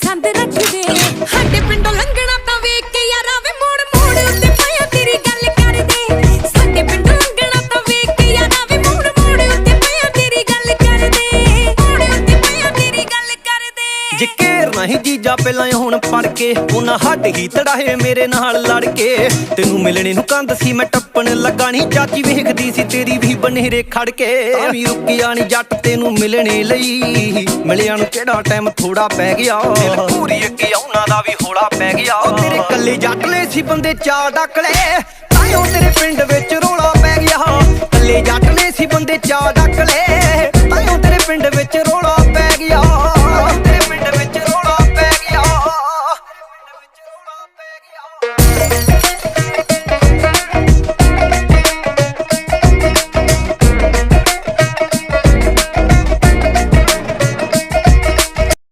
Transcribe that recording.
ਪਸੰਦ ਰੱਖਦੇ। ਸਾਡੇ ਪਿੰਡੋਂ ਲੰਘਣਾ ਤਾਂ ਵੇਖ ਕੇ ਯਾਰਾ ਵੇ ਮੋੜ ਮੋੜ ਉੱਤੇ ਪਾਇਆ ਤੇਰੀ ਗੱਲ ਕਰਦੇ। ਸਾਡੇ ਪਿੰਡੋਂ ਲੰਘਣਾ ਤਾਂ ਵੇਖ ਕੇ ਯਾਰਾ ਵੇ ਮੋੜ ਮੋੜ ਉੱਤੇ ਪਾਇਆ ਤੇਰੀ ਗੱਲ ਕਰਦੇ। ਮੋੜ ਉੱਤੇ ਪਾਇਆ ਤੇਰੀ ਗੱਲ ਕਰਦੇ। ਜੇ ਨਹੀਂ ਜੀਜਾ ਪਹਿਲਾਂ ਹੁਣ ਪੜ ਕੇ। ਉਹਨਾਂ ਹੱਡ ਹੀ ਤੜਾਏ ਮੇਰੇ ਨਾਲ ਲੜ ਕੇ। ਤੈਨੂੰ ਮਿਲਣੇ ਨੂੰ ਕੰਧ ਸੀ ਮੈਂ ਟੱਪਣ ਲੱਗਾ ਨੀ ਚਾਚੀ ਵੇਖਦੀ ਸੀ ਤੇਰੀ ਵੀ ਬਨੇਰੇ ਖੜ ਕੇ। ਤਾਂ ਵੀ ਰੁਕਿਆ ਨੀ ਜੱਟ ਤੈਨੂੰ ਮਿਲਣੇ ਲਈ। ਮਿਲਿਆ ਨੂੰ ਕਿਹੜਾ ਟਾਈਮ ਥੋੜਾ ਪੈ ਗਿਆ। ਦਿਲ ਪੂਰੀ ਅੱਗੇ ਉਹਨਾਂ ਦਾ ਵੀ ਹੋਲਾ ਪੈ ਗਿਆ। ਉਹ ਤੇਰੇ ਕੱਲੇ ਜੱਟ ਨੇ ਸੀ ਬੰਦੇ ਚਾਰ ਡੱਕਲੇ ਤਾਇਓ ਤੇਰੇ ਪਿੰਡ ਵਿੱਚ ਰੋਲਾ ਪੈ ਗਿਆ। ਕੱਲੇ ਜੱਟ ਨੇ ਸੀ ਬੰਦੇ ਚਾਰ ਡੱਕਲੇ ਤਾਇਓ ਤੇਰੇ ਪਿੰਡ ਵਿੱਚ ਰੋਲਾ